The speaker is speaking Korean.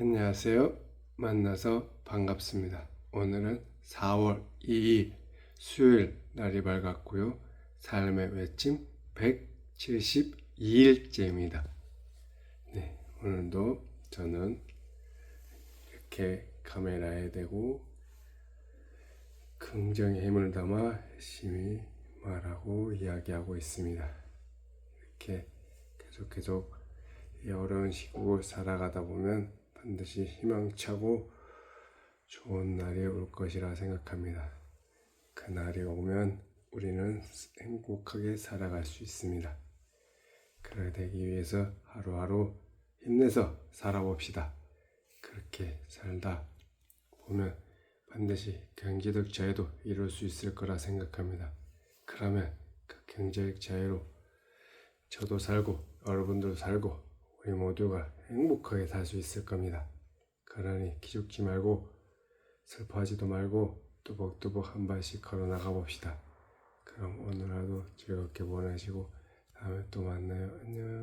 안녕하세요. 만나서 반갑습니다. 오늘은 4월 2일 수요일 날이 밝았고요. 삶의 외침 172일째입니다. 네, 오늘도 저는 이렇게 카메라에 대고 긍정의 힘을 담아 열심히 말하고 이야기하고 있습니다. 이렇게 계속 계속 이 어려운 시국을 살아가다 보면 반드시 희망차고 좋은 날이 올 것이라 생각합니다. 그 날이 오면 우리는 행복하게 살아갈 수 있습니다. 그렇게 되기 위해서 하루하루 힘내서 살아봅시다. 그렇게 살다 보면 반드시 경제적 자유도 이룰 수 있을 거라 생각합니다. 그러면 그 경제적 자유로 저도 살고 여러분도 살고 우리 모두가 행복하게 살 수 있을 겁니다. 그러니 기죽지 말고 슬퍼하지도 말고 뚜벅뚜벅 한 발씩 걸어 나가 봅시다. 그럼 오늘 하루 즐겁게 보내시고 다음에 또 만나요. 안녕.